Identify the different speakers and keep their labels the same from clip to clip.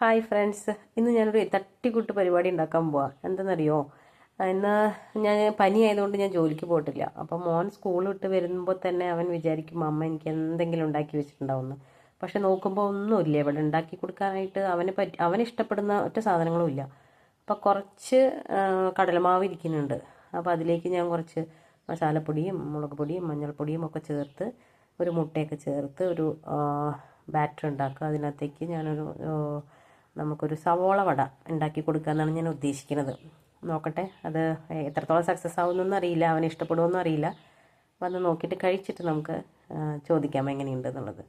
Speaker 1: Hi friends. ഇന്ന് ഞാനൊരു തട്ടിക്കൂട്ട് പരിപാടി ഉണ്ടാക്കാൻ പോവാം. എന്തെന്നറിയോ? ഇന്ന് ഞാൻ പനി ആയതുകൊണ്ട് ഞാൻ ജോലിക്ക് പോയിട്ടില്ല. അപ്പോൾ മോൻ സ്കൂൾ വിട്ട് വരുമ്പോൾ തന്നെ അവൻ വിചാരിക്കും അമ്മ എനിക്ക് എന്തെങ്കിലും ഉണ്ടാക്കി വെച്ചിട്ടുണ്ടാവുമെന്ന്. പക്ഷെ നോക്കുമ്പോൾ ഒന്നുമില്ല. ഇവിടെ ഉണ്ടാക്കി കൊടുക്കാനായിട്ട് അവനെ പറ്റി അവന് ഇഷ്ടപ്പെടുന്ന ഒറ്റ സാധനങ്ങളും ഇല്ല. അപ്പോൾ കുറച്ച് കടലമാവ് ഇരിക്കുന്നുണ്ട്. അപ്പോൾ അതിലേക്ക് ഞാൻ കുറച്ച് മസാലപ്പൊടിയും മുളക് പൊടിയും മഞ്ഞൾപ്പൊടിയും ഒക്കെ ചേർത്ത് ഒരു മുട്ടയൊക്കെ ചേർത്ത് ഒരു ബാറ്റർ ഉണ്ടാക്കുക. അതിനകത്തേക്ക് ഞാനൊരു നമുക്കൊരു സവോള വട ഉണ്ടാക്കി കൊടുക്കുക എന്നാണ് ഞാൻ ഉദ്ദേശിക്കുന്നത്. നോക്കട്ടെ അത് എത്രത്തോളം സക്സസ് ആവുമെന്നൊന്നും അറിയില്ല അവന് ഇഷ്ടപ്പെടുമെന്നും അറിയില്ല. വന്ന് നോക്കിയിട്ട് കഴിച്ചിട്ട് നമുക്ക് ചോദിക്കാം എങ്ങനെയുണ്ട് എന്നുള്ളത്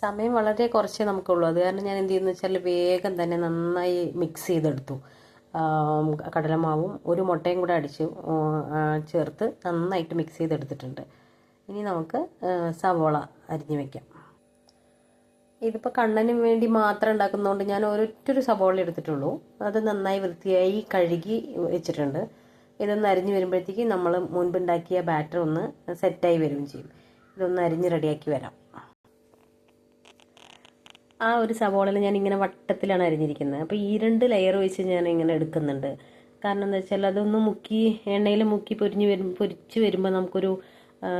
Speaker 1: സമയം വളരെ കുറച്ചേ നമുക്കുള്ളൂ. അത് കാരണം ഞാൻ എന്ത് ചെയ്യുന്നു വെച്ചാൽ വേഗം തന്നെ നന്നായി മിക്സ് ചെയ്തെടുത്തു. കടലമാവും ഒരു മുട്ടയും കൂടെ അടിച്ച് ചേർത്ത് നന്നായിട്ട് മിക്സ് ചെയ്തെടുത്തിട്ടുണ്ട്. ഇനി നമുക്ക് സവോള അരിഞ്ഞു വെക്കാം. ഇതിപ്പോൾ കണ്ണന് വേണ്ടി മാത്രം ഉണ്ടാക്കുന്നതുകൊണ്ട് ഞാൻ ഒരൊറ്റൊരു സബോള എടുത്തിട്ടുള്ളൂ. അത് നന്നായി വൃത്തിയായി കഴുകി വെച്ചിട്ടുണ്ട്. ഇതൊന്ന് അരിഞ്ഞ് വരുമ്പോഴത്തേക്ക് നമ്മൾ മുൻപുണ്ടാക്കിയ ബാറ്റർ ഒന്ന് സെറ്റായി വരികയും ചെയ്യും. ഇതൊന്ന് അരിഞ്ഞ് റെഡിയാക്കി വരാം. ആ ഒരു സവോളയിൽ ഞാൻ ഇങ്ങനെ വട്ടത്തിലാണ് അരിഞ്ഞിരിക്കുന്നത്. അപ്പോൾ ഈ രണ്ട് ലെയർ വെച്ച് ഞാൻ ഇങ്ങനെ എടുക്കുന്നുണ്ട്. കാരണം എന്താ വെച്ചാൽ അതൊന്ന് മുക്കി എണ്ണയിൽ മുക്കി പൊരിഞ്ഞ് വരും പൊരിച്ച് വരുമ്പോൾ നമുക്കൊരു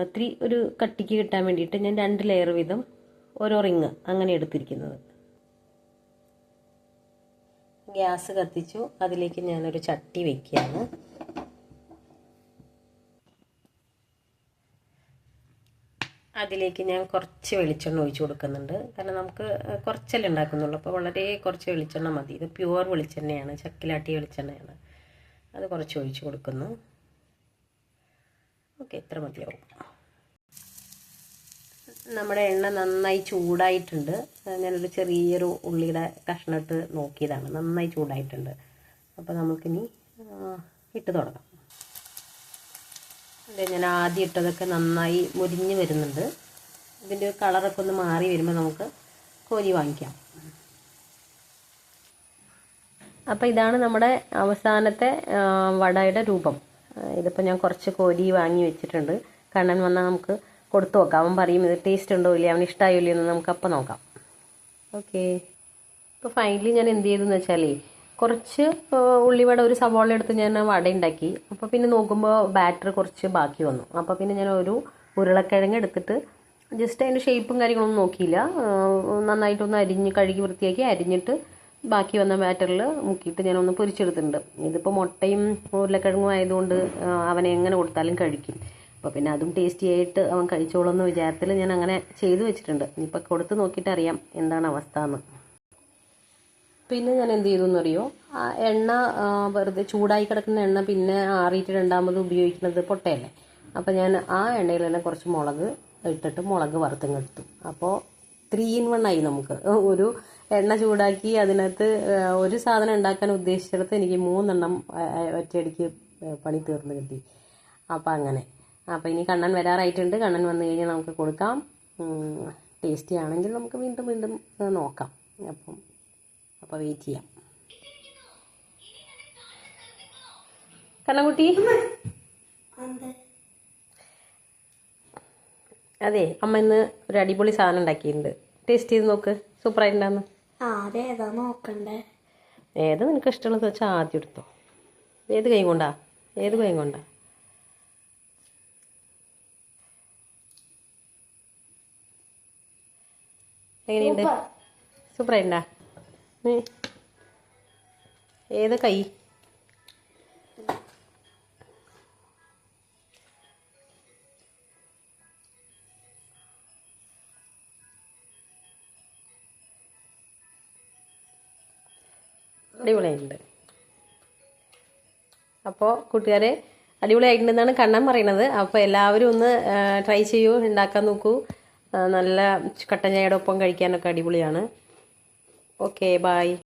Speaker 1: ഇത്തിരി ഒരു കട്ടിക്ക് കിട്ടാൻ വേണ്ടിയിട്ട് ഞാൻ രണ്ട് ലെയർ വീതം ഓരോ റിങ് അങ്ങനെ എടുത്തിരിക്കുന്നത്. ഗ്യാസ് കത്തിച്ചു. അതിലേക്ക് ഞാനൊരു ചട്ടി വെക്കുകയാണ്. അതിലേക്ക് ഞാൻ കുറച്ച് വെളിച്ചെണ്ണ ഒഴിച്ചു കൊടുക്കുന്നുണ്ട്. കാരണം നമുക്ക് കുറച്ചല്ലേ ഉണ്ടാക്കുന്നുള്ളൂ. അപ്പോൾ വളരെ കുറച്ച് വെളിച്ചെണ്ണ മതി. ഇത് പ്യുവർ വെളിച്ചെണ്ണയാണ്. ചക്കിലാട്ടിയ വെളിച്ചെണ്ണയാണ്. അത് കുറച്ച് ഒഴിച്ചു കൊടുക്കുന്നു. ഓക്കെ ഇത്ര മതിയാവും. നമ്മുടെ എണ്ണ നന്നായി ചൂടായിട്ടുണ്ട്. ഞാനൊരു ചെറിയൊരു ഉള്ളിയുടെ കഷ്ണിട്ട് നോക്കിയതാണ്. നന്നായി ചൂടായിട്ടുണ്ട്. അപ്പോൾ നമുക്കിനി ഇട്ട് തുടങ്ങാം. അതെ ഞാൻ ആദ്യം ഇട്ടതൊക്കെ നന്നായി മുരിഞ്ഞ് വരുന്നുണ്ട്. ഇതിന്റെ കളറൊക്കെ ഒന്ന് മാറി വരുമ്പോൾ നമുക്ക് കോരി വാങ്ങിക്കാം. അപ്പോൾ ഇതാണ് നമ്മുടെ അവസാനത്തെ വടയുടെ രൂപം. ഇതിപ്പോൾ ഞാൻ കുറച്ച് കോരി വാങ്ങി വെച്ചിട്ടുണ്ട്. കണ്ണൻ വന്നാൽ നമുക്ക് കൊടുത്തു നോക്കാം. അവൻ പറയും ഇത് ടേസ്റ്റ് ഉണ്ടോ ഇല്ല അവന് ഇഷ്ടമായോ ഇല്ലയോ എന്ന് നമുക്ക് അപ്പം നോക്കാം. ഓക്കെ ഇപ്പോൾ ഫൈനലി ഞാൻ എന്ത് ചെയ്തെന്ന് വെച്ചാലേ കുറച്ച് ഉള്ളിവട ഒരു സവാള എടുത്ത് ഞാൻ വട ഉണ്ടാക്കി അപ്പോൾ പിന്നെ നോക്കുമ്പോൾ ബാറ്റർ കുറച്ച് ബാക്കി വന്നു. അപ്പോൾ പിന്നെ ഞാൻ ഒരു ഉരുളക്കിഴങ്ങ് എടുത്തിട്ട് ജസ്റ്റ് അതിന്റെ ഷേപ്പും കാര്യങ്ങളൊന്നും നോക്കിയില്ല. നന്നായിട്ടൊന്ന് അരിഞ്ഞ് കഴുകി വൃത്തിയാക്കി അരിഞ്ഞിട്ട് ബാക്കി വന്ന ബാറ്ററിൽ മുക്കിയിട്ട് ഞാനൊന്ന് പൊരിച്ചെടുത്തിട്ടുണ്ട്. ഇതിപ്പോൾ മുട്ടയും ഉരുളക്കിഴങ്ങും ആയതുകൊണ്ട് അവനെ എങ്ങനെ കൊടുത്താലും കഴിക്കും. അപ്പോൾ പിന്നെ അതും ടേസ്റ്റി ആയിട്ട് അവൻ കഴിച്ചോളും എന്ന് വിചാരത്തിൽ ഞാൻ അങ്ങനെ ചെയ്തു വെച്ചിട്ടുണ്ട്. ഇനിയിപ്പോൾ കൊടുത്ത് നോക്കിയിട്ട് അറിയാം എന്താണ് അവസ്ഥ എന്ന് പിന്നെ ഞാൻ എന്ത് ചെയ്തു എന്നറിയോ? ആ എണ്ണ വെറുതെ ചൂടായി കിടക്കുന്ന എണ്ണ പിന്നെ ആറിയിട്ട് രണ്ടാമത് ഉപയോഗിക്കുന്നത് പൊട്ടയല്ലേ? അപ്പോൾ ഞാൻ ആ എണ്ണയിൽ തന്നെ കുറച്ച് മുളക് ഇട്ടിട്ട് മുളക് വറുത്തങ്ങെടുത്തു അപ്പോൾ ത്രീ ഇൻ വൺ ആയി നമുക്ക്. ഒരു എണ്ണ ചൂടാക്കി അതിനകത്ത് ഒരു സാധനം ഉണ്ടാക്കാൻ ഉദ്ദേശിച്ചിടത്ത് എനിക്ക് മൂന്നെണ്ണം ഒറ്റയടിക്ക് പണി തീർന്നു കിട്ടി. അപ്പം അങ്ങനെ. അപ്പോൾ ഇനി കണ്ണൻ വരാറായിട്ടുണ്ട്. കണ്ണൻ വന്നു കഴിഞ്ഞാൽ നമുക്ക് കൊടുക്കാം. ടേസ്റ്റി ആണെങ്കിൽ നമുക്ക് വീണ്ടും വീണ്ടും നോക്കാം. അപ്പം അപ്പോൾ വെയിറ്റ് ചെയ്യാം. കണ്ണൻകുട്ടി? അതെ അമ്മ ഇന്ന് ഒരു അടിപൊളി സാധനം ഉണ്ടാക്കിയിട്ടുണ്ട്. ടേസ്റ്റ് ചെയ്ത് നോക്ക്. സൂപ്പറായിട്ടുണ്ടാന്ന് ഏത് നിനക്ക് ഇഷ്ടമുള്ളത് വെച്ചാൽ ആദ്യം എടുത്തോ. ഏത് കൈ കൊണ്ടാ? ഏത് കൈ കൊണ്ടാ? എങ്ങനെയുണ്ട്? സൂപ്പറായിട്ടുണ്ടാ ഏത് കൈ? അടിപൊളിയായിട്ടുണ്ട്. അപ്പോൾ കൂട്ടുകാരെ അടിപൊളിയായിട്ടുണ്ടെന്നാണ് കണ്ണൻ പറയണത് അപ്പോൾ എല്ലാവരും ഒന്ന് ട്രൈ ചെയ്യൂ ഉണ്ടാക്കാൻ നോക്കൂ. നല്ല കട്ടൻ ചായയുടെ ഒപ്പം കഴിക്കാനൊക്കെ അടിപൊളിയാണ്. Okay bye